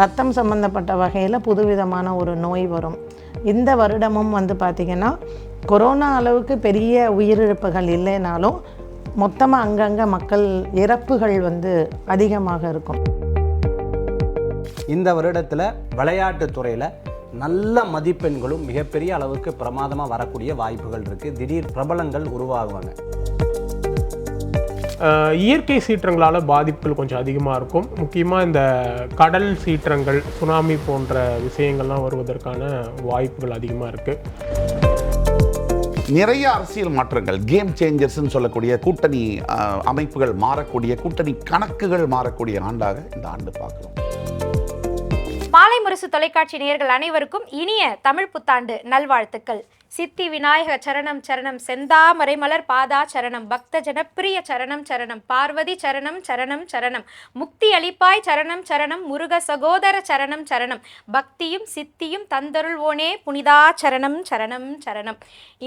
ரத்தம் சம்பந்தப்பட்ட வகையில் புதுவிதமான ஒரு நோய் வரும். இந்த வருடமும் வந்து பார்த்திங்கன்னா கொரோனா அளவுக்கு பெரிய உயிரிழப்புகள் இல்லைனாலும் மொத்தமாக அங்கங்கே மக்கள் இறப்புகள் வந்து அதிகமாக இருக்கும். இந்த வருடத்தில் விளையாட்டுத்துறையில் நல்ல மதிப்பெண்களும் மிகப்பெரிய அளவுக்கு பிரமாதமாக வரக்கூடிய வாய்ப்புகள் இருக்குது திடீர் பிரபலங்கள் உருவாகுவாங்க. இயற்கை சீற்றங்களால் பாதிப்புகள் கொஞ்சம் அதிகமாக இருக்கும். முக்கியமாக இந்த கடல் சீற்றங்கள் சுனாமி போன்ற விஷயங்கள்லாம் வருவதற்கான வாய்ப்புகள் அதிகமாக இருக்குது நிறைய அரசியல் மாற்றங்கள் கேம் சேஞ்சர்ஸ்னு சொல்லக்கூடிய கூட்டணி அமைப்புகள் மாறக்கூடிய கூட்டணி கணக்குகள் மாறக்கூடிய ஆண்டாக இந்த ஆண்டு பார்க்கிறோம். மாலை முரசு தொலைக்காட்சி நேயர்கள் அனைவருக்கும் இனிய தமிழ் புத்தாண்டு நல்வாழ்த்துக்கள். சித்தி விநாயக சரணம் சரணம் செந்தாமரை மலர் பாதா சரணம் பக்த ஜனப்பிரிய சரணம் சரணம் பார்வதி சரணம் சரணம் சரணம் முக்தி அளிப்பாய் சரணம் சரணம் முருக சகோதர சரணம் சரணம் பக்தியும் சித்தியும் தந்தருள்வோனே புனிதா சரணம் சரணம் சரணம்.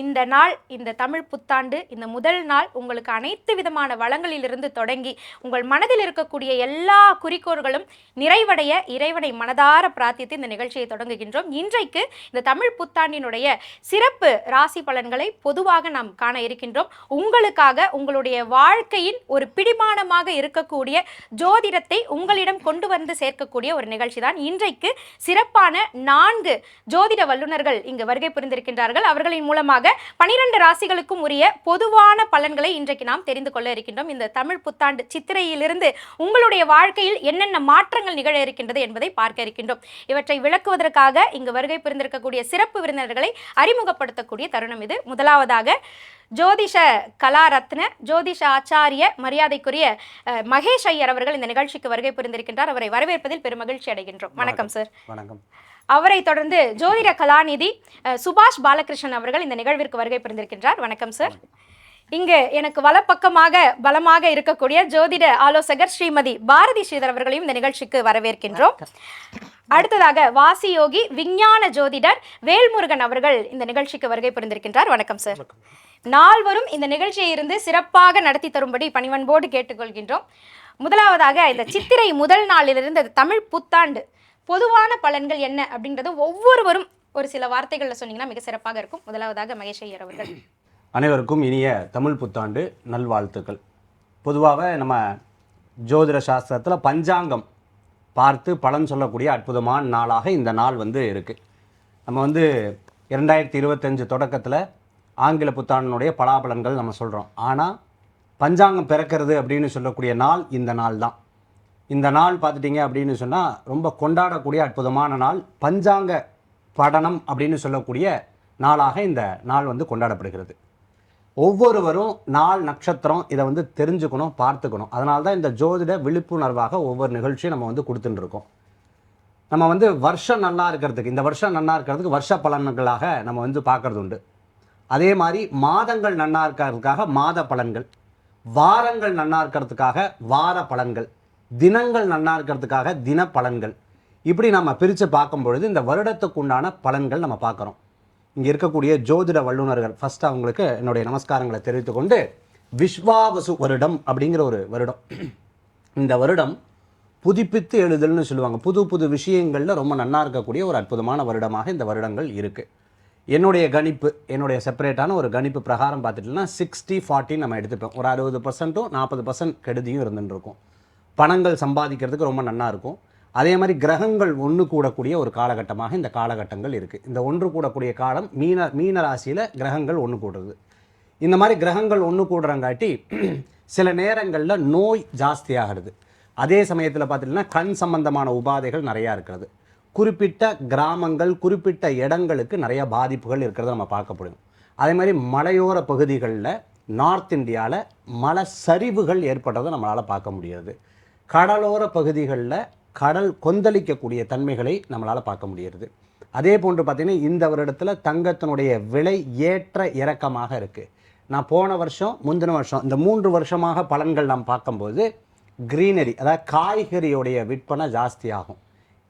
இந்த நாள் இந்த தமிழ் புத்தாண்டு இந்த முதல் நாள் உங்களுக்கு அனைத்து விதமான வளங்களிலிருந்து தொடங்கி உங்கள் மனதில் இருக்கக்கூடிய எல்லா குறிக்கோள்களும் நிறைவடைய இறைவனை மனதார பிரார்த்தித்து இந்த நிகழ்ச்சியை தொடங்குகின்றோம். இன்றைக்கு இந்த தமிழ் புத்தாண்டினுடைய சிறப்பு சிறப்பு ராசி பலன்களை பொதுவாக நாம் காண இருக்கின்றோம். உங்களுக்காக உங்களுடைய வாழ்க்கையின் ஒரு பிடிமானமாக இருக்கக்கூடிய ஜோதிடத்தை உங்களிடம் கொண்டு வந்து சேர்க்கக்கூடிய ஒரு நிகழ்ச்சி தான் இன்றைக்கு சிறப்பான நான்கு ஜோதிட வல்லுநர்கள் இங்கு வருகை புரிந்திருக்கின்றார்கள். அவர்களின் மூலமாக பனிரெண்டு ராசிகளுக்கும் உரிய பொதுவான பலன்களை இன்றைக்கு நாம் தெரிந்து கொள்ள இருக்கின்றோம். இந்த தமிழ் புத்தாண்டு சித்திரையிலிருந்து உங்களுடைய வாழ்க்கையில் என்னென்ன மாற்றங்கள் நிகழ இருக்கின்றது என்பதை பார்க்க இருக்கின்றோம். இவற்றை விளக்குவதற்காக இங்கு வருகை புரிந்திருக்கக்கூடிய சிறப்பு விருந்தினர்களை அறிமுகப்படுத்தக்கூடிய தருணம் இது. முதலாவதாக ஜோதிஷ கலாரத்ன ஜோதிஷ ஆச்சாரிய மரியாதைக்குரிய மகேஷ் ஐயர் அவர்கள் இந்த நிகழ்ச்சிக்கு வருகை புரிந்திருக்கின்றார். அவரை வரவேற்பதில் பெருமகிழ்ச்சி அடைகின்றோம். வணக்கம் சார் வணக்கம். அவரை தொடர்ந்து ஜோதிட கலாநிதி சுபாஷ் பாலகிருஷ்ணன் அவர்கள் இந்த நிகழ்விற்கு வருகை புரிந்திருக்கின்றார். வணக்கம் சார் இங்கு எனக்கு வலப்பக்கமாக பலமாக இருக்கக்கூடிய ஜோதிட ஆலோசகர் ஸ்ரீமதி பாரதி ஸ்ரீதர் அவர்களையும் இந்த நிகழ்ச்சிக்கு வரவேற்கின்றோம். அடுத்ததாக வாசி யோகி விஞ்ஞான ஜோதிடர் வேல்முருகன் அவர்கள் இந்த நிகழ்ச்சிக்கு வருகை புரிந்திருக்கின்றார். வணக்கம் சார் நால்வரும் இந்த நிகழ்ச்சியை இருந்து சிறப்பாக நடத்தி தரும்படி பணிவன்போடு கேட்டுக்கொள்கின்றோம். முதலாவதாக இந்த சித்திரை முதல் நாளிலிருந்து தமிழ் புத்தாண்டு. பொதுவான பலன்கள் என்ன அப்படின்றது ஒவ்வொருவரும் ஒரு சில வார்த்தைகளில் சொன்னீங்கன்னா மிக சிறப்பாக இருக்கும். முதலாவதாக மகேஷ் ஐயர் அவர்கள். அனைவருக்கும் இனிய தமிழ் புத்தாண்டு நல்வாழ்த்துக்கள். பொதுவாக நம்ம ஜோதிட சாஸ்திரத்தில் பஞ்சாங்கம் பார்த்து பலன் சொல்லக்கூடிய அற்புதமான நாளாக இந்த நாள் வந்து இருக்குது நம்ம வந்து இரண்டாயிரத்தி இருபத்தஞ்சு தொடக்கத்தில் ஆங்கில புத்தாண்டினுடைய பலாபலன்கள் நம்ம சொல்கிறோம் ஆனால் பஞ்சாங்கம் பிறக்கிறது அப்படின்னு சொல்லக்கூடிய நாள் இந்த நாள் தான். இந்த நாள் பார்த்துட்டிங்க அப்படின்னு சொன்னால் ரொம்ப கொண்டாடக்கூடிய அற்புதமான நாள். பஞ்சாங்க படனம் அப்படின்னு சொல்லக்கூடிய நாளாக இந்த நாள் வந்து கொண்டாடப்படுகிறது. ஒவ்வொருவரும் நாள் நட்சத்திரம் இதை வந்து தெரிஞ்சுக்கணும் பார்த்துக்கணும். அதனால தான் இந்த ஜோதிட விழிப்புணர்வாக ஒவ்வொரு நிகழ்ச்சியும் நம்ம வந்து கொடுத்துட்டு இருக்கோம் நம்ம வந்து வருஷம் நல்லா இருக்கிறதுக்கு இந்த வருஷம் நல்லா இருக்கிறதுக்கு வருஷ பலன்களாக நம்ம வந்து பார்க்கறது உண்டு அதே மாதிரி மாதங்கள் நன்னா இருக்கிறதுக்காக மாத பலன்கள் வாரங்கள் நன்னா இருக்கிறதுக்காக வார பலன்கள் தினங்கள் நன்னா இருக்கிறதுக்காக தின பலன்கள். இப்படி நம்ம பிரித்து பார்க்கும் பொழுது இந்த வருடத்துக்கு உண்டான பலன்கள் நம்ம பார்க்குறோம். இங்கே இருக்கக்கூடிய ஜோதிட வல்லுநர்கள் ஃபர்ஸ்ட் அவங்களுக்கு என்னுடைய நமஸ்காரங்களை தெரிவித்துக்கொண்டு விஸ்வாவசு வருடம் அப்படிங்கிற ஒரு வருடம். இந்த வருடம் புதுப்பித்து எழுதல்னு சொல்லுவாங்க. புது புது விஷயங்களில் ரொம்ப நன்னா இருக்கக்கூடிய ஒரு அற்புதமான வருடமாக இந்த வருடங்கள் இருக்குது என்னுடைய கணிப்பு என்னுடைய செப்பரேட்டான ஒரு கணிப்பு பிரகாரம் பார்த்துட்டோம்னா சிக்ஸ்டி ஃபார்ட்டி நம்ம எடுத்துப்போம். ஒரு அறுபது பர்சன்ட்டும் நாற்பது பர்சன்ட் கெடுதியும் இருந்துட்டு இருக்கும். பணங்கள் சம்பாதிக்கிறதுக்கு ரொம்ப நன்னா இருக்கும். அதே மாதிரி கிரகங்கள் ஒன்று கூடக்கூடிய ஒரு காலகட்டமாக இந்த காலகட்டங்கள் இருக்குது இந்த ஒன்று கூடக்கூடிய காலம் மீன மீன ராசியில் கிரகங்கள் ஒன்று கூடுறது. இந்த மாதிரி கிரகங்கள் ஒன்று கூடுறங்காட்டி சில நேரங்களில் நோய் ஜாஸ்தியாகிறது. அதே சமயத்தில் பார்த்தீங்கன்னா கண் சம்பந்தமான உபாதைகள் நிறையா இருக்கிறது. குறிப்பிட்ட கிராமங்கள் குறிப்பிட்ட இடங்களுக்கு நிறையா பாதிப்புகள் இருக்கிறத நம்ம பார்க்க முடியும். அதே மாதிரி மலையோர பகுதிகளில் நார்த் இந்தியாவில் மலை சரிவுகள் ஏற்படுறதை நம்மளால் பார்க்க முடியாது கடலோர பகுதிகளில் கடல் கொந்தளிக்கக்கூடிய தன்மைகளை நம்மளால் பார்க்க முடிகிறது அதே போன்று பார்த்திங்கன்னா இந்த வருடத்தில் தங்கத்தினுடைய விலை ஏற்ற இறக்கமாக இருக்குது நான் போன வருஷம் முந்தின வருஷம் இந்த மூன்று வருஷமாக பலன்கள் நாம் பார்க்கும்போது க்ரீனரி அதாவது காய்கறியோடைய விற்பனை ஜாஸ்தியாகும்.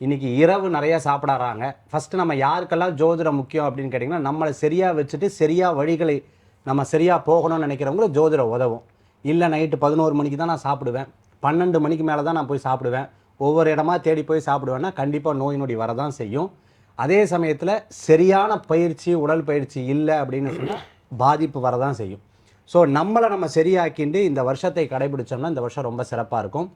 இன்றைக்கி இரவு நிறையா சாப்பிடாறாங்க. ஃபஸ்ட்டு நம்ம யாருக்கெல்லாம் ஜோதிடம் முக்கியம் அப்படின்னு கேட்டிங்கன்னா நம்மளை சரியாக வச்சுட்டு சரியாக வழிகளை நம்ம சரியாக போகணும்னு நினைக்கிறவங்களுக்கு ஜோதிடம் உதவும். இல்லை நைட்டு பதினோரு மணிக்கு தான் நான் சாப்பிடுவேன். பன்னெண்டு மணிக்கு மேலே தான் நான் போய் சாப்பிடுவேன். ஒவ்வொரு இடமா தேடி போய் சாப்பிடுவேன்னா கண்டிப்பாக நோய் நொடி வரதான் செய்யும். அதே சமயத்தில் சரியான பயிற்சி உடல் பயிற்சி இல்லை அப்படின்னு சொன்னால் பாதிப்பு வரதான் செய்யும். ஸோ நம்மளை நம்ம சரியாக்கிண்டு இந்த வருஷத்தை கடைபிடிச்சோம்னா இந்த வருஷம் ரொம்ப சிறப்பாக இருக்கும்.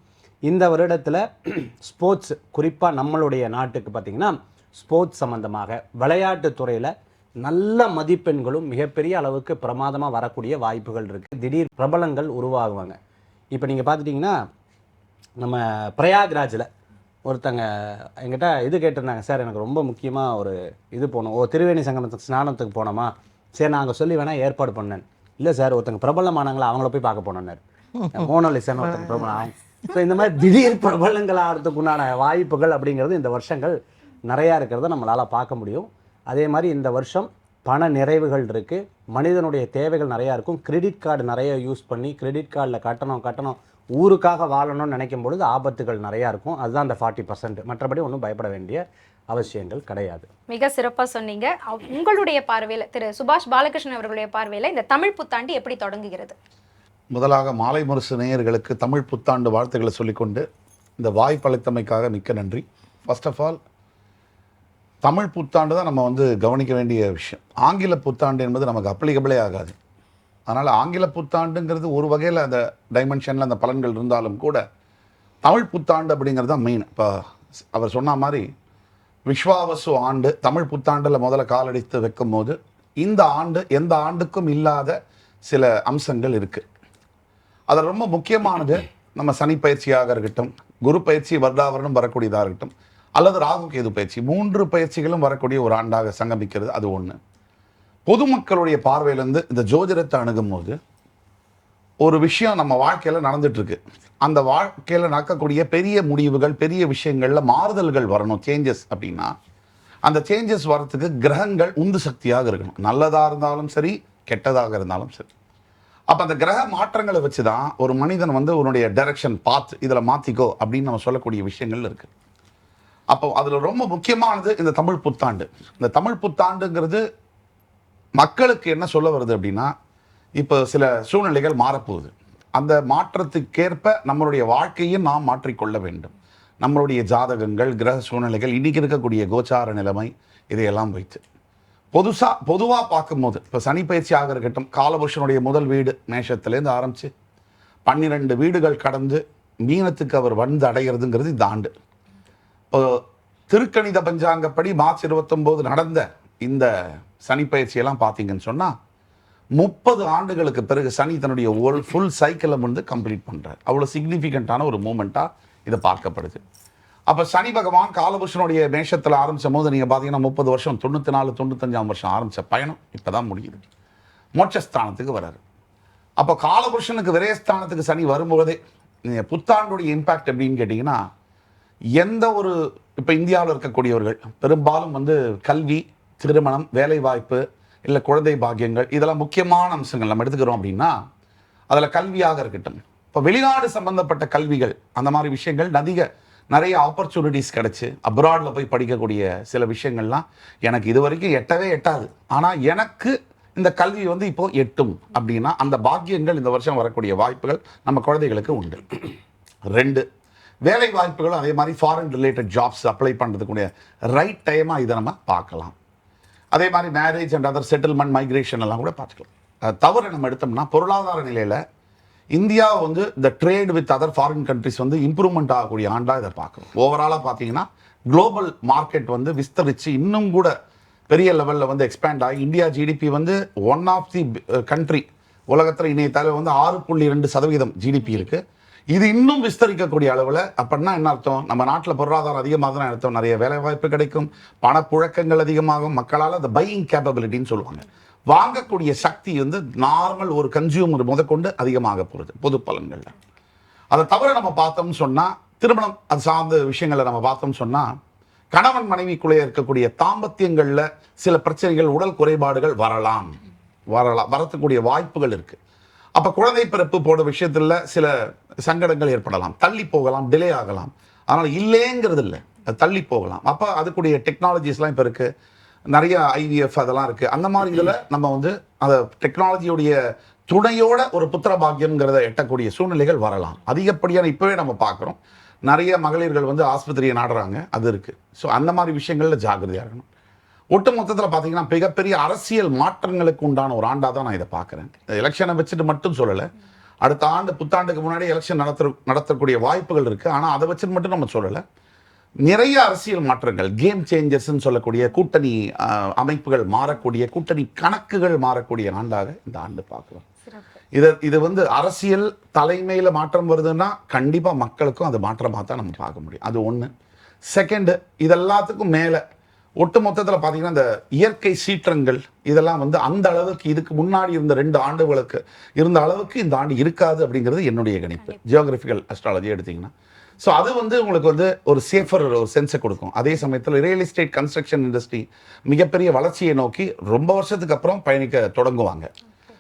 இந்த வருடத்தில் ஸ்போர்ட்ஸ் குறிப்பாக நம்மளுடைய நாட்டுக்கு பார்த்திங்கன்னா ஸ்போர்ட்ஸ் சம்மந்தமாக விளையாட்டு துறையில் நல்ல மதிப்பெண்களும் மிகப்பெரிய அளவுக்கு பிரமாதமாக வரக்கூடிய வாய்ப்புகள் இருக்குது திடீர் பிரபலங்கள் உருவாகுவாங்க. இப்போ நீங்கள் பார்த்துட்டிங்கன்னா நம்ம பிரயாக்ராஜில் ஒருத்தங்க என்கிட்ட இது கேட்டிருந்தாங்க சார் எனக்கு ரொம்ப முக்கியமாக ஒரு இது போகணும். ஓ திருவேணி சங்கமத்துக்கு ஸ்நானத்துக்கு போனோமா? சரி நாங்கள் சொல்லி வேணால் ஏற்பாடு பண்ணேன். இல்லை சார் ஒருத்தங்க பிரபலமானாங்களா? அவங்கள போய் பார்க்க போனோன்னாரு மோனோலிசன் ஒருத்தங்க பிரபலம். ஸோ இந்த மாதிரி திடீர் பிரபலங்கள் ஆகிறதுக்கு உண்டான வாய்ப்புகள் அப்படிங்கிறது இந்த வருஷங்கள் நிறையா இருக்கிறத நம்மளால் பார்க்க முடியும். அதே மாதிரி இந்த வருஷம் பண நிறைவுகள் இருக்குது மனிதனுடைய தேவைகள் நிறையா இருக்கும். கிரெடிட் கார்டு நிறைய யூஸ் பண்ணி கிரெடிட் கார்டில் கட்டணும் கட்டணும் ஊருக்காக வாழணும்னு நினைக்கும் பொழுது ஆபத்துகள் நிறையா இருக்கும். அதுதான் அந்த ஃபார்ட்டி பர்சன்ட் மற்றபடி ஒன்றும் பயப்பட வேண்டிய அவசியங்கள் கிடையாது. மிக சிறப்பாக சொன்னீங்க. அவ்- உங்களுடைய பார்வையில் திரு சுபாஷ் பாலகிருஷ்ணன் அவர்களுடைய பார்வையில் இந்த தமிழ் புத்தாண்டு எப்படி தொடங்குகிறது? முதலாக மாலை முரசு நேயர்களுக்கு தமிழ் புத்தாண்டு வாழ்த்துக்களை சொல்லிக்கொண்டு இந்த வாய்ப்பளித்தமைக்காக மிக்க நன்றி. ஃபர்ஸ்ட் ஆஃப் ஆல் தமிழ் புத்தாண்டு தான் நம்ம வந்து கவனிக்க வேண்டிய விஷயம். ஆங்கில புத்தாண்டு என்பது நமக்கு அப்ளிகபிளே ஆகாது. அதனால் ஆங்கில புத்தாண்டுங்கிறது ஒரு வகையில் அந்த டைமென்ஷனில் அந்த பலன்கள் இருந்தாலும் கூட தமிழ் புத்தாண்டு அப்படிங்கிறது தான் மெயின் இப்போ அவர் சொன்ன மாதிரி விஸ்வாவசு ஆண்டு தமிழ் புத்தாண்டில் முதல்ல காலடித்து வைக்கும் போது இந்த ஆண்டு எந்த ஆண்டுக்கும் இல்லாத சில அம்சங்கள் இருக்குது அதில் ரொம்ப முக்கியமானது நம்ம சனி பயிற்சியாக இருக்கட்டும் குரு பயிற்சி வருடாவரணம் வரக்கூடியதாக இருக்கட்டும் அல்லது ராகு கேது பயிற்சி மூன்று பயிற்சிகளும் வரக்கூடிய ஒரு ஆண்டாக சங்கமிக்கிறது அது ஒன்று பொதுமக்களுடைய பார்வையிலேருந்து இந்த ஜோதிடத்தை அணுகும் போது ஒரு விஷயம் நம்ம வாழ்க்கையில் நடந்துட்டுருக்கு. அந்த வாழ்க்கையில் நடக்கக்கூடிய பெரிய முடிவுகள் பெரிய விஷயங்களில் மாறுதல்கள் வரணும் சேஞ்சஸ் அப்படின்னா அந்த சேஞ்சஸ் வரத்துக்கு கிரகங்கள் உந்து சக்தியாக இருக்கணும். நல்லதாக இருந்தாலும் சரி கெட்டதாக இருந்தாலும் சரி. அப்போ அந்த கிரக மாற்றங்களை வச்சு தான் ஒரு மனிதன் வந்து உன்னுடைய டைரக்ஷன் பாத் இதில் மாற்றிக்கோ அப்படின்னு நம்ம சொல்லக்கூடிய விஷயங்கள் இருக்கு. அப்போ அதில் ரொம்ப முக்கியமானது இந்த தமிழ் புத்தாண்டு. இந்த தமிழ் புத்தாண்டுங்கிறது மக்களுக்கு என்ன சொல்ல வருது அப்படின்னா இப்போ சில சூழ்நிலைகள் மாறப்போகுது. அந்த மாற்றத்துக்கேற்ப நம்மளுடைய வாழ்க்கையும் நாம் மாற்றிக்கொள்ள வேண்டும். நம்மளுடைய ஜாதகங்கள் கிரக சூழ்நிலைகள் இன்றைக்கி இருக்கக்கூடிய கோச்சார நிலைமை இதையெல்லாம் வைத்து. பொதுசாக பொதுவாக பார்க்கும்போது இப்போ சனி பயிற்சியாக இருக்கட்டும் காலபுருஷனுடைய முதல் வீடு மேஷத்துலேருந்து ஆரம்பித்து பன்னிரெண்டு வீடுகள் கடந்து மீனத்துக்கு அவர் வந்து அடைகிறதுங்கிறது இந்த ஆண்டு. இப்போ திருக்கணித பஞ்சாங்கப்படி மார்ச் இருபத்தொம்போது நடந்த இந்த சனி பயிற்சியெல்லாம் பார்த்தீங்கன்னு சொன்னால் முப்பது ஆண்டுகளுக்கு பிறகு சனி தன்னுடைய ஒரு ஃபுல் சைக்கிளை வந்து கம்ப்ளீட் பண்ணுறார் அவ்வளோ சிக்னிஃபிகண்ட்டான ஒரு மூமெண்ட்டாக இது பார்க்கப்படுது. அப்போ சனி பகவான் காலபுருஷனுடைய மேஷத்தில் ஆரம்பித்த போது நீங்கள் பார்த்தீங்கன்னா முப்பது வருஷம் தொண்ணூற்றி நாலு தொண்ணூத்தஞ்சாம் வருஷம் ஆரம்பித்த பயணம் இப்போ தான் முடியுது. மோட்சஸ்தானத்துக்கு வராரு. அப்போ காலபுருஷனுக்கு விரயஸ்தானத்துக்கு சனி வரும்போதே புத்தாண்டுடைய இம்பேக்ட் எப்படின்னு கேட்டிங்கன்னா எந்த ஒரு இப்போ இந்தியாவில் இருக்கக்கூடியவர்கள் பெரும்பாலும் வந்து கல்வி திருமணம் வேலைவாய்ப்பு இல்லை குழந்தை பாக்கியங்கள் இதெல்லாம் முக்கியமான அம்சங்கள் நம்ம எடுத்துக்கிறோம் அப்படின்னா அதில் கல்வியாக இருக்கட்டும். இப்போ வெளிநாடு சம்பந்தப்பட்ட கல்விகள் அந்த மாதிரி விஷயங்கள் அதிக நிறைய ஆப்பர்ச்சுனிட்டிஸ் கிடச்சி. அப்ராடில் போய் படிக்கக்கூடிய சில விஷயங்கள்லாம் எனக்கு இது வரைக்கும் எட்டவே எட்டாது. ஆனால் எனக்கு இந்த கல்வி வந்து இப்போ எட்டும் அப்படின்னா அந்த பாக்கியங்கள் இந்த வருஷம் வரக்கூடிய வாய்ப்புகள் நம்ம குழந்தைகளுக்கு உண்டு. ரெண்டு வேலை வாய்ப்புகளும் அதே மாதிரி ஃபாரின் ரிலேட்டட் ஜாப்ஸ் அப்ளை பண்ணுறதுக்குடைய ரைட் டைமாக இதை நம்ம பார்க்கலாம். அதே மாதிரி marriage and other settlement migration எல்லாம் கூட பார்த்துக்கலாம். தவறு தவிர நம்ம எடுத்தோம்னா பொருளாதார நிலையில் இந்தியா வந்து இந்த trade with other foreign countries வந்து இம்ப்ரூவ்மெண்ட் ஆகக்கூடிய ஆண்டாக இதை பார்க்கணும். ஓவராலாக பார்த்தீங்கன்னா குளோபல் மார்க்கெட் வந்து விஸ்தரித்து இன்னும் கூட பெரிய லெவலில் வந்து எக்ஸ்பேண்ட் ஆகி இந்தியா ஜிடிபி வந்து ஒன் ஆஃப் தி கண்ட்ரி உலகத்தில் இணையத்தால வந்து ஆறு புள்ளி ரெண்டு சதவீதம் ஜிடிபி இருக்குது இது இன்னும் விஸ்தரிக்கக்கூடிய அளவில் அப்படின்னா என்ன அர்த்தம்? நம்ம நாட்டில் பொருளாதாரம் அதிகமாக தான் அர்த்தம் நிறைய வேலை வாய்ப்பு கிடைக்கும். பணப்புழக்கங்கள் அதிகமாகும். மக்களால் அந்த பையிங் கேப்பபிலிட்டின்னு சொல்லுவாங்க. வாங்கக்கூடிய சக்தி வந்து நார்மல் ஒரு கன்சியூமர் முதற்கொண்டு அதிகமாக போகிறது பொது பலன்களில். அதை தவிர நம்ம பார்த்தோம்னு சொன்னால் திருமணம் அது சார்ந்த விஷயங்களை நம்ம பார்த்தோம்னு சொன்னால் கணவன் மனைவிக்குள்ளே இருக்கக்கூடிய தாம்பத்தியங்களில் சில பிரச்சனைகள் உடல் குறைபாடுகள் வரலாம். வரலாம். வரத்துக்கூடிய வாய்ப்புகள் இருக்குது அப்ப குழந்தை பிறப்பு போன்ற விஷயத்துல சில சங்கடங்கள் ஏற்படலாம். தள்ளி போகலாம் டிலே ஆகலாம். அதனால இல்லைங்கிறது இல்லை. தள்ளி போகலாம். அப்ப அதுக்குடைய டெக்னாலஜிஸ்லாம் இப்போ இருக்கு. நிறைய ஐவிஎஃப் அதெல்லாம் இருக்கு. அந்த மாதிரி இதுல நம்ம வந்து அந்த டெக்னாலஜியுடைய துணையோட ஒரு புத்திர பாக்கியம்ங்கிறத எட்டக்கூடிய சூழ்நிலைகள் வரலாம். அதிகப்படியான இப்பவே நம்ம பார்க்குறோம். நிறைய மகளிர்கள் வந்து ஆஸ்பத்திரியை நாடுறாங்க. அது இருக்குது ஸோ அந்த மாதிரி விஷயங்களில் ஜாக்கிரதையாக இருக்கணும். ஒட்டு மொத்தத்தில் பார்த்தீங்கன்னா மிகப்பெரிய அரசியல் மாற்றங்களுக்கு உண்டான ஒரு ஆண்டாக தான் நான் இதை பார்க்குறேன். எலெக்ஷனை வச்சுட்டு மட்டும் சொல்லலை. அடுத்த ஆண்டு புத்தாண்டுக்கு முன்னாடி எலெக்ஷன் நடத்த நடத்தக்கூடிய வாய்ப்புகள் இருக்குது ஆனால் அதை வச்சுட்டு மட்டும் நம்ம சொல்லலை. நிறைய அரசியல் மாற்றங்கள் கேம் சேஞ்சர்ஸ்னு சொல்லக்கூடிய கூட்டணி அமைப்புகள் மாறக்கூடிய கூட்டணி கணக்குகள் மாறக்கூடிய ஆண்டாக இந்த ஆண்டு பார்க்கலாம். இது இது வந்து அரசியல் தலைமையில் மாற்றம் வருதுன்னா கண்டிப்பாக மக்களுக்கும் அது மாற்றமாக தான் நம்ம பார்க்க முடியும். அது ஒன்று செகண்டு இதெல்லாத்துக்கும் மேலே ஒட்டு மொத்தத்தில் பார்த்தீங்கன்னா இந்த இயற்கை சீற்றங்கள் இதெல்லாம் வந்து அந்த அளவுக்கு இதுக்கு முன்னாடி இருந்த ரெண்டு ஆண்டுகளுக்கு இருந்த அளவுக்கு இந்த ஆண்டு இருக்காது அப்படிங்கிறது என்னுடைய கணிப்பு. ஜியோகிராஃபிக்கல் அஸ்ட்ராலஜி எடுத்தீங்கன்னா. ஸோ அது வந்து உங்களுக்கு வந்து ஒரு சேஃபர் ஒரு சென்ஸை கொடுக்கும். அதே சமயத்தில் ரியல் எஸ்டேட் கன்ஸ்ட்ரக்ஷன் இண்டஸ்ட்ரி மிகப்பெரிய வளர்ச்சியை நோக்கி ரொம்ப வருஷத்துக்கு அப்புறம் பயணிக்க தொடங்குவாங்க.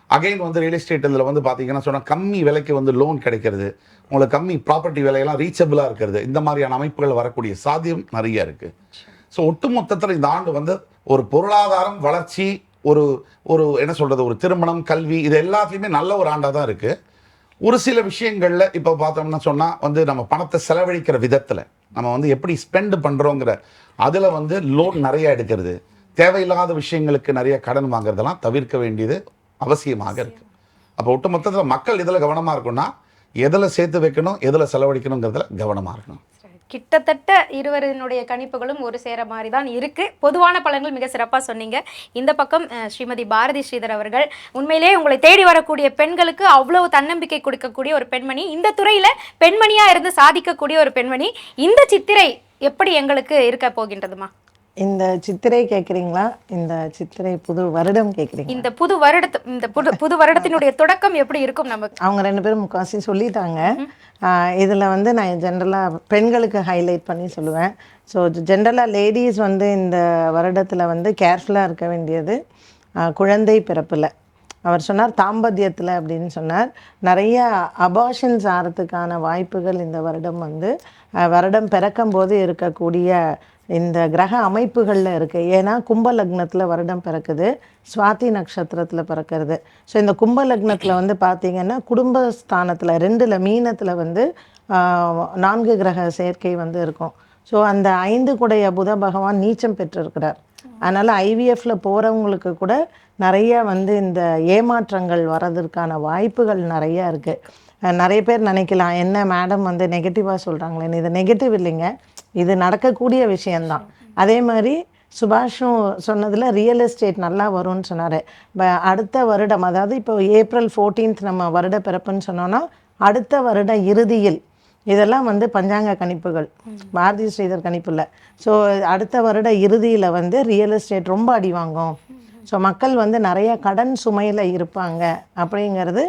அகைன் வந்து ரியல் எஸ்டேட் இதில் வந்து பார்த்தீங்கன்னா சொன்னால் கம்மி விலைக்கு வந்து லோன் கிடைக்கிறது உங்களுக்கு கம்மி ப்ராப்பர்ட்டி விலையெல்லாம் ரீச்சபிளாக இருக்கிறது இந்த மாதிரியான அமைப்புகள் வரக்கூடிய சாத்தியம் நிறைய இருக்குது ஸோ ஒட்டுமொத்தத்தில் இந்த ஆண்டு வந்து ஒரு பொருளாதாரம் வளர்ச்சி ஒரு ஒரு என்ன சொல்கிறது ஒரு திருமணம் கல்வி இது எல்லாத்துலேயுமே நல்ல ஒரு ஆண்டாக தான் இருக்குது ஒரு சில விஷயங்களில் இப்போ பார்த்தோம்னா சொன்னால் வந்து நம்ம பணத்தை செலவழிக்கிற விதத்தில் நம்ம வந்து எப்படி ஸ்பெண்ட் பண்ணுறோங்கிற அதில் வந்து லோன் நிறைய எடுக்கிறது. தேவையில்லாத விஷயங்களுக்கு நிறைய கடன் வாங்குறதெல்லாம் தவிர்க்க வேண்டியது அவசியமாக இருக்குது அப்போ ஒட்டுமொத்தத்தில் மக்கள் இதில் கவனமாக இருக்குன்னா எதில் சேர்த்து வைக்கணும் எதில் செலவழிக்கணுங்கிறதுல கவனமாக இருக்கணும். கிட்டத்தட்ட இருவரினுடைய கணிப்புகளும் ஒரு சேர மாதிரி தான் இருக்கு. பொதுவான பலன்கள் மிக சிறப்பாக சொன்னீங்க. இந்த பக்கம் ஸ்ரீமதி பாரதி ஸ்ரீதர் அவர்கள் உண்மையிலே உங்களை தேடி வரக்கூடிய பெண்களுக்கு அவ்வளவு தன்னம்பிக்கை கொடுக்கக்கூடிய ஒரு பெண்மணி. இந்த துறையில பெண்மணியா இருந்து சாதிக்கக்கூடிய ஒரு பெண்மணி. இந்த சித்திரை எப்படி எங்களுக்கு இருக்க போகின்றதுமா? இந்த சித்திரை கேட்குறீங்களா இந்த சித்திரை புது வருடம் கேட்குறீங்க இந்த புது வருடத்து இந்த புது புது வருடத்தினுடைய தொடக்கம் எப்படி இருக்கும் நமக்கு? அவங்க ரெண்டு பேரும் முக்காசி சொல்லிட்டாங்க. இதில் வந்து நான் ஜென்ரலாக பெண்களுக்கு ஹைலைட் பண்ணி சொல்லுவேன். ஸோ ஜென்ரலாக லேடிஸ் வந்து இந்த வருடத்தில் வந்து கேர்ஃபுல்லாக இருக்க வேண்டியது குழந்தை பிறப்பில். அவர் சொன்னார் தாம்பத்தியத்தில் அப்படின்னு சொன்னார். நிறைய அபாஷன்ஸ் ஆகிறதுக்கான வாய்ப்புகள் இந்த வருடம் வந்து வருடம் பிறக்கும் போது இருக்கக்கூடிய இந்த கிரக அமைப்புகளில் இருக்குது ஏன்னா கும்ப லக்னத்தில் வருடம் பிறக்குது. சுவாதி நட்சத்திரத்தில் பிறக்கிறது. ஸோ இந்த கும்ப லக்னத்தில் வந்து பார்த்தீங்கன்னா குடும்பஸ்தானத்தில் ரெண்டில் மீனத்தில் வந்து நான்கு கிரக சேர்க்கை வந்து இருக்கும். ஸோ அந்த ஐந்து குடைய புத பகவான் நீச்சம் பெற்றிருக்கிறார். அதனால் ஐவிஎஃப்ல போகிறவங்களுக்கு கூட நிறைய வந்து இந்த ஏமாற்றங்கள் வர்றதற்கான வாய்ப்புகள் நிறைய இருக்குது நிறைய பேர் நினைக்கலாம் என்ன மேடம் வந்து நெகட்டிவாக சொல்கிறாங்களேன்னு இது நெகட்டிவ் இல்லைங்க. இது நடக்கக்கூடிய விஷயந்தான் அதே மாதிரி சுபாஷும் சொன்னதில் ரியல் எஸ்டேட் நல்லா வரும்னு சொன்னார். அடுத்த வருடம் அதாவது இப்போ ஏப்ரல் 14th நம்ம வருட பிறப்புன்னு சொன்னோன்னா அடுத்த வருட இறுதியில் இதெல்லாம் வந்து பஞ்சாங்க கணிப்புகள் பாரதி ஸ்ரீதர் கணிப்பில். ஸோ அடுத்த வருட இறுதியில் வந்து ரியல் எஸ்டேட் ரொம்ப அடி வாங்கும். ஸோ மக்கள் வந்து நிறைய கடன் சுமையில் இருப்பாங்க அப்படிங்கிறது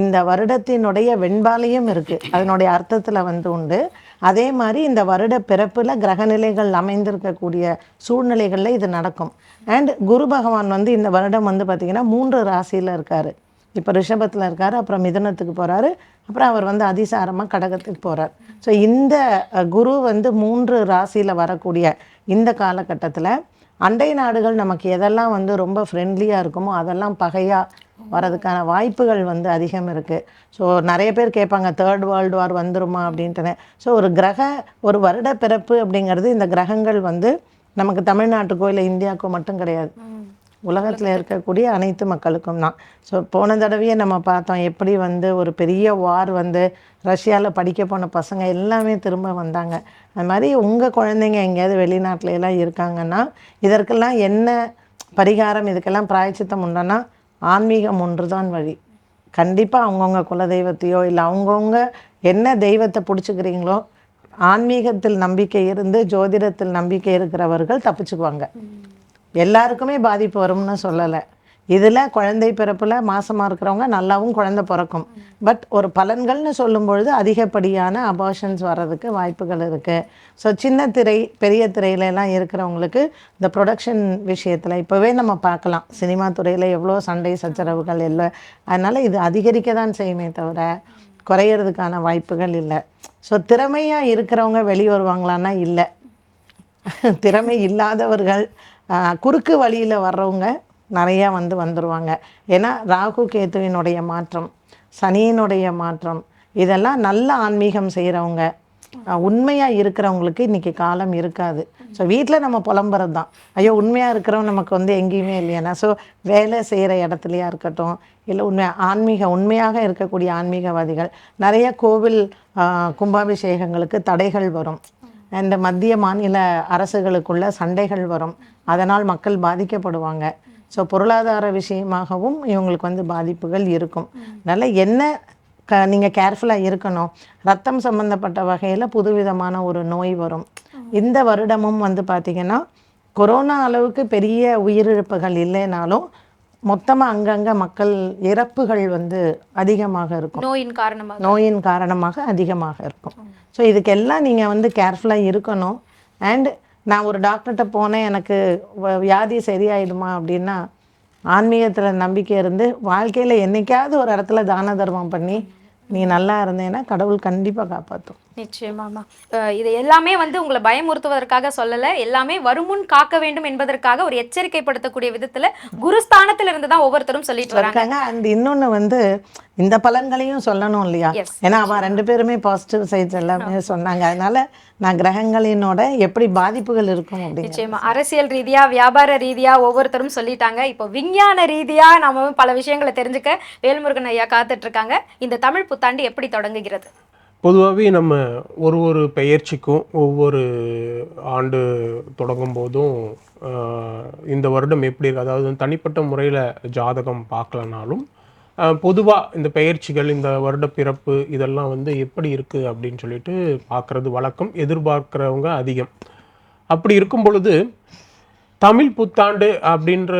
இந்த வருடத்தினுடைய வெண்பாலையும் இருக்குது அதனுடைய அர்த்தத்தில் வந்து உண்டு. அதே மாதிரி இந்த வருட பிறப்பில் கிரகநிலைகள் அமைந்திருக்கக்கூடிய சூழ்நிலைகளில் இது நடக்கும். அண்ட் குரு பகவான் வந்து இந்த வருடம் வந்து பார்த்திங்கன்னா மூன்று ராசியில் இருக்கார். இப்போ ரிஷபத்தில் இருக்கார் அப்புறம் மிதுனத்துக்கு போகிறாரு அப்புறம் அவர் வந்து அதிசாரமாக கடகத்துக்கு போகிறார் ஸோ இந்த குரு வந்து மூன்று ராசியில் வரக்கூடிய இந்த காலகட்டத்தில் அண்டை நாடுகள் நமக்கு எதெல்லாம் வந்து ரொம்ப ஃப்ரெண்ட்லியாக இருக்குமோ அதெல்லாம் பகையாக வரதுக்கான வாய்ப்புகள் வந்து அதிகம் இருக்குது ஸோ நிறைய பேர் கேட்பாங்க தேர்ட் வேர்ல்டு வார் வந்துருமா அப்படின்ட்டுன்னு ஸோ ஒரு கிரக ஒரு வருட பிறப்பு அப்படிங்கிறது இந்த கிரகங்கள் வந்து நமக்கு தமிழ்நாட்டுக்கோ இல்லை இந்தியாவுக்கோ மட்டும் கிடையாது. உலகத்தில் இருக்கக்கூடிய அனைத்து மக்களுக்கும் தான். ஸோ போன தடவையே நம்ம பார்த்தோம் எப்படி வந்து ஒரு பெரிய வார் வந்து ரஷ்யாவில் படிக்க போன பசங்க எல்லாமே திரும்ப வந்தாங்க. அது மாதிரி உங்கள் குழந்தைங்க எங்கேயாவது வெளிநாட்டுல எல்லாம் இருக்காங்கன்னா இதற்கெல்லாம் என்ன பரிகாரம் இதுக்கெல்லாம் பிராயச்சித்தம் உண்டுன்னா ஆன்மீகம் ஒன்று தான் வழி. கண்டிப்பாக அவங்கவுங்க குலதெய்வத்தையோ இல்லை அவங்கவுங்க என்ன தெய்வத்தை பிடிச்சிக்கிறீங்களோ ஆன்மீகத்தில் நம்பிக்கை இருந்து ஜோதிடத்தில் நம்பிக்கை இருக்கிறவர்கள் தப்பிச்சுக்குவாங்க. எல்லாருக்குமே பாதிப்பு வரும்னு சொல்லலை. இதில் குழந்தை பிறப்பில் மாசமாக இருக்கிறவங்க நல்லாவும் குழந்தை பிறக்கும். பட் ஒரு பலன்கள்னு சொல்லும் பொழுது அதிகப்படியான அபார்ஷன்ஸ் வர்றதுக்கு வாய்ப்புகள் இருக்குது ஸோ சின்ன திரை பெரிய திரையிலலாம் இருக்கிறவங்களுக்கு இந்த ப்ரொடக்ஷன் விஷயத்தில் இப்போவே நம்ம பார்க்கலாம். சினிமா துறையில் எவ்வளோ சண்டை சச்சரவுகள் இல்லை. அதனால் இது அதிகரிக்க தான் செய்யுமே தவிர குறையிறதுக்கான வாய்ப்புகள் இல்லை. ஸோ திறமையாக இருக்கிறவங்க வெளியே வருவாங்களான்னா இல்லை. திறமை இல்லாதவர்கள் குறுக்கு வழியில் வர்றவங்க நிறையா வந்து வந்துடுவாங்க ஏன்னா ராகு கேத்துவினுடைய மாற்றம் சனியினுடைய மாற்றம் இதெல்லாம் நல்ல ஆன்மீகம் செய்கிறவங்க உண்மையாக இருக்கிறவங்களுக்கு இன்றைக்கி காலம் இருக்காது. ஸோ வீட்டில் நம்ம புலம்புறது தான் ஐயோ உண்மையாக இருக்கிறவங்க நமக்கு வந்து எங்கேயுமே இல்லையானா? ஸோ வேலை செய்கிற இடத்துலையா இருக்கட்டும் இல்லை உண்மை ஆன்மீக உண்மையாக இருக்கக்கூடிய ஆன்மீகவாதிகள் நிறைய கோவில் கும்பாபிஷேகங்களுக்கு தடைகள் வரும். இந்த மத்திய மாநில அரசுகளுக்குள்ள சண்டைகள் வரும். அதனால் மக்கள் பாதிக்கப்படுவாங்க. ஸோ பொருளாதார விஷயமாகவும் இவங்களுக்கு வந்து பாதிப்புகள் இருக்கும். அதனால் என்ன க நீங்கள் கேர்ஃபுல்லாக இருக்கணும். ரத்தம் சம்மந்தப்பட்ட வகையில் புதுவிதமான ஒரு நோய் வரும். இந்த வருடமும் வந்து பார்த்திங்கன்னா கொரோனா அளவுக்கு பெரிய உயிரிழப்புகள் இல்லைனாலும் மொத்தமாக அங்கங்கே மக்கள் இறப்புகள் வந்து அதிகமாக இருக்கும். நோயின் காரணமாக. நோயின் காரணமாக அதிகமாக இருக்கும். ஸோ இதுக்கெல்லாம் நீங்கள் வந்து கேர்ஃபுல்லாக இருக்கணும். அண்ட் நான் ஒரு டாக்டர்கிட்ட போனேன் எனக்கு வ- வியாதி சரியாயிடுமா அப்படின்னா ஆன்மீகத்தில் நம்பிக்கை இருந்து வாழ்க்கையில் என்னைக்காவது ஒரு இடத்துல தான தர்மம் பண்ணி நீ நல்லா இருந்தேன்னா கடவுள் கண்டிப்பாக காப்பாற்றும் நிச்சயமாமா இது எல்லாமே வந்து உங்களை பயமுறுத்துவதற்காக சொல்லல. எல்லாமே வருமுன் காக்க வேண்டும் என்பதற்காக ஒரு எச்சரிக்கைப்படுத்தக்கூடிய விதத்துல குருஸ்தானத்துல இருந்து தான் ஒவ்வொருத்தரும் சொல்லிட்டு வராங்க. அண்ட் இன்னொன்று வந்து இந்த பலன்களையும் சொல்லணும் இல்லையா. ஏன்னா அவன் ரெண்டு பேருமே பாசிட்டிவ் சைட்ஸ் எல்லாமே சொன்னாங்க. அதனால நான் கிரகங்களினோட எப்படி பாதிப்புகள் இருக்கும் அப்படிங்க நிச்சயமா. அரசியல் ரீதியா வியாபார ரீதியா ஒவ்வொருத்தரும் சொல்லிட்டாங்க. இப்போ விஞ்ஞான ரீதியா நாம பல விஷயங்களை தெரிஞ்சுக்க வேல்முருகன் ஐயா காத்துட்டு இருக்காங்க. இந்த தமிழ் புத்தாண்டு எப்படி தொடங்குகிறது? பொதுவாகவே நம்ம ஒரு ஒரு பெயர்ச்சிக்கும் ஒவ்வொரு ஆண்டு தொடங்கும் போதும் இந்த வருடம் எப்படி இருக்கு? அதாவது தனிப்பட்ட முறையில் ஜாதகம் பார்க்கலனாலும் பொதுவாக இந்த பெயர்ச்சிகள் இந்த வருட பிறப்பு இதெல்லாம் வந்து எப்படி இருக்குது அப்படின்னு சொல்லிட்டு பார்க்குறது வழக்கம். எதிர்பார்க்குறவங்க அதிகம். அப்படி இருக்கும் பொழுது தமிழ் புத்தாண்டு அப்படின்ற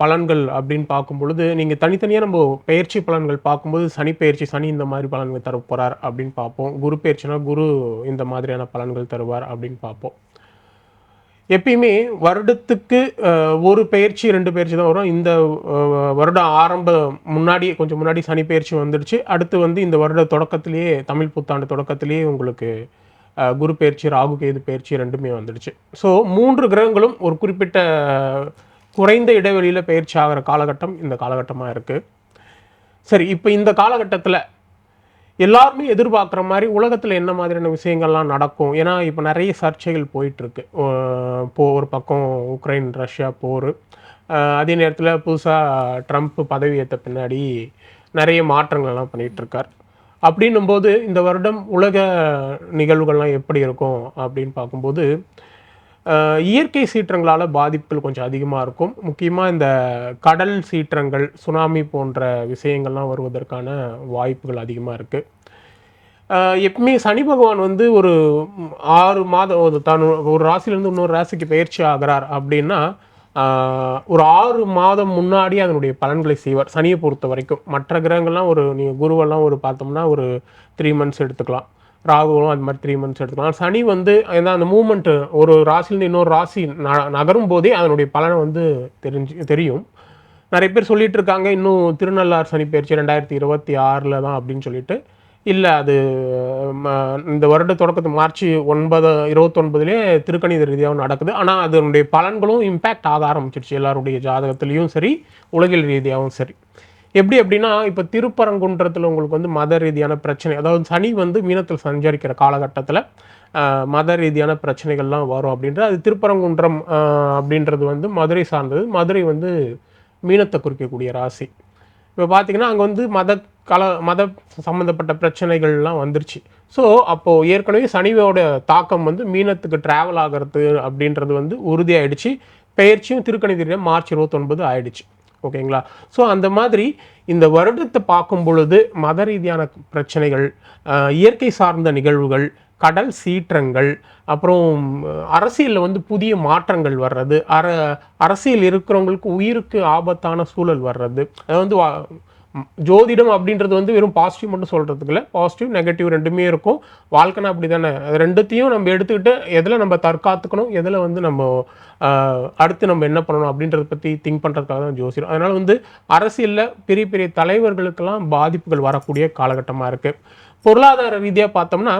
பலன்கள் அப்படின்னு பார்க்கும் பொழுது நீங்கள் தனித்தனியாக நம்ம பெயர்ச்சி பலன்கள் பார்க்கும்போது சனி பயிற்சி சனி இந்த மாதிரி பலன்கள் தர போகிறார் அப்படின்னு பார்ப்போம். குரு பெயர்ச்சினா குரு இந்த மாதிரியான பலன்கள் தருவார் அப்படின்னு பார்ப்போம். எப்பயுமே வருடத்துக்கு ஒரு பயிற்சி ரெண்டு பயிற்சி தான் வரும். இந்த வருடம் ஆரம்ப முன்னாடி கொஞ்சம் முன்னாடி சனி பயிற்சி வந்துடுச்சு. அடுத்து வந்து இந்த வருட தொடக்கத்திலேயே தமிழ் புத்தாண்டு தொடக்கத்திலேயே உங்களுக்கு குரு பயிற்சி ராகு கேது பயிற்சி ரெண்டுமே வந்துடுச்சு. ஸோ மூன்று கிரகங்களும் ஒரு குறிப்பிட்ட குறைந்த இடைவெளியில் பயிற்சி ஆகிற காலகட்டம் இந்த காலகட்டமாக இருக்குது சரி இப்போ இந்த காலகட்டத்தில் எல்லாருமே எதிர்பார்க்குற மாதிரி உலகத்தில் என்ன மாதிரியான விஷயங்கள்லாம் நடக்கும்? ஏன்னா இப்போ நிறைய சர்ச்சைகள் போயிட்டுருக்கு. இப்போ ஒரு பக்கம் உக்ரைன் ரஷ்யா போர். அதே நேரத்தில் புதுசாக ட்ரம்ப் பதவி ஏற்ற பின்னாடி நிறைய மாற்றங்கள்லாம் பண்ணிகிட்ருக்கார் அப்படின்னும் போது இந்த வருடம் உலக நிகழ்வுகள்லாம் எப்படி இருக்கும் அப்படின்னு பார்க்கும்போது இயற்கை சீற்றங்களால் பாதிப்புகள் கொஞ்சம் அதிகமாக இருக்கும். முக்கியமாக இந்த கடல் சீற்றங்கள் சுனாமி போன்ற விஷயங்கள்லாம் வருவதற்கான வாய்ப்புகள் அதிகமாக இருக்குது எப்பவுமே சனி பகவான் வந்து ஒரு ஆறு மாதம் ஒரு தான் ஒரு ராசிலேருந்து இன்னொரு ராசிக்கு பயிற்சி ஆகிறார் அப்படின்னா ஒரு ஆறு மாதம் முன்னாடி அதனுடைய பலன்களை செய்வார். சனியை பொறுத்த வரைக்கும். மற்ற கிரகங்கள்லாம் ஒரு நீங்கள் குருவெல்லாம் ஒரு பார்த்தோம்னா ஒரு த்ரீ மந்த்ஸ் எடுத்துக்கலாம். ராகுவும் அது மாதிரி த்ரீ மந்த்ஸ் எடுத்துக்கலாம். சனி வந்து ஏன்னா அந்த மூமெண்ட்டு ஒரு ராசிலேருந்து இன்னொரு ராசி நகரும் போதே அதனுடைய பலனை வந்து தெரிஞ்சு தெரியும். நிறைய பேர் சொல்லிட்டு இருக்காங்க இன்னும் திருநள்ளார் சனி பயிற்சி ரெண்டாயிரத்தி இருபத்தி ஆறில் தான் அப்படின்னு சொல்லிட்டு. இல்லை அது ம, இந்த வருட தொடக்கத்து மார்ச் ஒன்பது இருபத்தொன்பதுலேயே திருக்கணித ரீதியாகவும் நடக்குது. ஆனால் அதனுடைய பலன்களும் இம்பேக்ட் ஆக ஆரம்பிச்சிருச்சு. எல்லாருடைய ஜாதகத்துலேயும் சரி உலகில் ரீதியாகவும் சரி. எப்படி அப்படின்னா இப்போ திருப்பரங்குன்றத்தில் உங்களுக்கு வந்து மத ரீதியான பிரச்சனை அதாவது சனி வந்து மீனத்தில் சஞ்சரிக்கிற காலகட்டத்தில் மத ரீதியான பிரச்சனைகள்லாம் வரும் அப்படின்றது அது திருப்பரங்குன்றம் அப்படின்றது வந்து மதுரை சார்ந்தது. மதுரை வந்து மீனத்தை குறிக்கக்கூடிய ராசி. இப்போ பார்த்தீங்கன்னா அங்கே வந்து மத கல மத சம்மந்தப்பட்ட பிரச்சனைகள்லாம் வந்துருச்சு. ஸோ அப்போது ஏற்கனவே சனியோட தாக்கம் வந்து மீனத்துக்கு ட்ராவல் ஆகிறது அப்படின்றது வந்து உறுதியாயிடுச்சு. பெயர்ச்சியும் திருக்கணித மார்ச் இருபத்தொன்பது ஆயிடுச்சு. ஓகேங்களா? ஸோ அந்த மாதிரி இந்த வருடத்தை பார்க்கும் பொழுது மத ரீதியான பிரச்சனைகள் இயற்கை சார்ந்த நிகழ்வுகள் கடல் சீற்றங்கள் அப்புறம் அரசியலில் வந்து புதிய மாற்றங்கள் வர்றது அர அரசியல் இருக்கிறவங்களுக்கு உயிருக்கு ஆபத்தான சூழல் வர்றது அது வந்து வா- ஜோதிடம் அப்படின்றது வந்து வெறும் பாசிட்டிவ் மட்டும் சொல்கிறதுக்கு இல்லை. பாசிட்டிவ் நெகட்டிவ் ரெண்டுமே இருக்கும். வாழ்க்கைனா அப்படி தானே அது ரெண்டுத்தையும் நம்ம எடுத்துக்கிட்டு எதில் நம்ம தற்காத்துக்கணும் எதில் வந்து நம்ம அடுத்து நம்ம என்ன பண்ணணும் அப்படின்றத பற்றி திங்க் பண்ணுறதுக்காக தான் ஜோசியம் அதனால் வந்து அரசியலில் பெரிய பெரிய தலைவர்களுக்கெல்லாம் பாதிப்புகள் வரக்கூடிய காலகட்டமாக இருக்குது பொருளாதார ரீதியாக பார்த்தோம்னா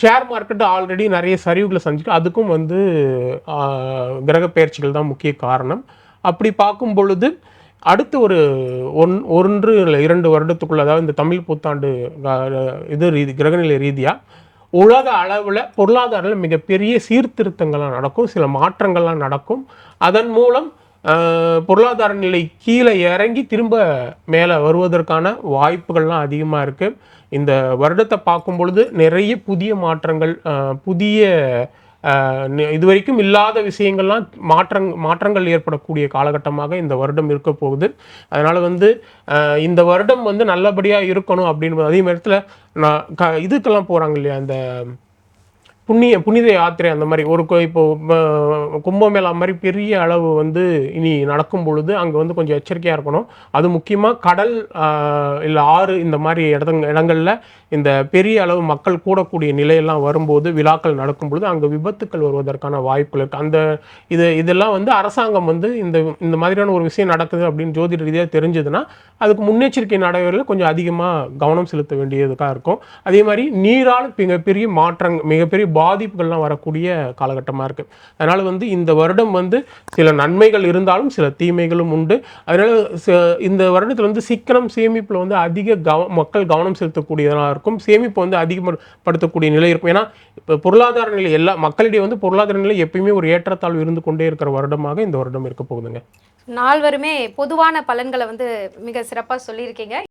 ஷேர் மார்க்கெட் ஆல்ரெடி நிறைய சரிவுகளை சந்திக்கும். அதுக்கும் வந்து கிரக பயிற்சிகள் தான் முக்கிய காரணம். அப்படி பார்க்கும் பொழுது அடுத்து ஒரு ஒன் ஒன்று இல்லை இரண்டு வருடத்துக்குள்ள அதாவது இந்த தமிழ் புத்தாண்டு இது ரீதி கிரகநிலை ரீதியாக உலக அளவில் பொருளாதாரத்தில் மிகப்பெரிய சீர்திருத்தங்கள்லாம் நடக்கும் சில மாற்றங்கள்லாம் நடக்கும். அதன் மூலம் பொருளாதார நிலை கீழே இறங்கி திரும்ப மேலே வருவதற்கான வாய்ப்புகள்லாம் அதிகமாக இருக்குது இந்த வருடத்தை பார்க்கும் பொழுது நிறைய புதிய மாற்றங்கள் புதிய இது வரைக்கும் இல்லாத விஷயங்கள்லாம் மாற்றங் மாற்றங்கள் ஏற்படக்கூடிய காலகட்டமாக இந்த வருடம் இருக்க போகுது. அதனால் வந்து இந்த வருடம் வந்து நல்லபடியாக இருக்கணும் அப்படின்னு அதே நேரத்தில் நான் க இதுக்கெல்லாம் போகிறாங்க இல்லையா அந்த புண்ணிய புனித யாத்திரை அந்த மாதிரி. ஒரு கோ- இப்போ கும்பமேளா மாதிரி பெரிய அளவு வந்து இனி நடக்கும் பொழுது அங்கே வந்து கொஞ்சம் எச்சரிக்கையாக இருக்கணும். அது முக்கியமாக கடல் இல்லை ஆறு இந்த மாதிரி இடங்க இடங்களில் இந்த பெரிய அளவு மக்கள் கூடக்கூடிய நிலையெல்லாம் வரும்போது விழாக்கள் நடக்கும் பொழுது அங்கே விபத்துக்கள் வருவதற்கான வாய்ப்புகள் இருக்குது அந்த இது இதெல்லாம் வந்து அரசாங்கம் வந்து இந்த இந்த மாதிரியான ஒரு விஷயம் நடக்குது அப்படின்னு ஜோதிட ரீதியாக தெரிஞ்சதுன்னா அதுக்கு முன்னெச்சரிக்கை நடவடிக்கைகள் கொஞ்சம் அதிகமாக கவனம் செலுத்த வேண்டியதுக்காக இருக்கும். அதே மாதிரி நீரால் மிகப்பெரிய மாற்றங்கள் மிகப்பெரிய பாதிப்புகள்லாம் வரக்கூடிய காலகட்டமாக இருக்குது அதனால் வந்து இந்த வருடம் வந்து சில நன்மைகள் இருந்தாலும் சில தீமைகளும் உண்டு. அதனால் ச- இந்த வருடத்தில் வந்து சிக்கனம் சேமிப்பில் வந்து அதிக கவ மக்கள் கவனம் செலுத்தக்கூடியதாக இருக்கும். சேமிப்பு வந்து அதிகப்படுத்தக்கூடிய நிலை இருக்கும். ஏன்னா இப்போ பொருளாதார நிலை எல்லா மக்களிடையே வந்து பொருளாதார நிலை எப்பயுமே ஒரு ஏற்றத்தாழ்வு இருந்து கொண்டே இருக்கிற வருடமாக இந்த வருடம் இருக்க போகுதுங்க. நால்வருமே பொதுவான பலன்களை வந்து மிக சிறப்பாக சொல்லியிருக்கீங்க.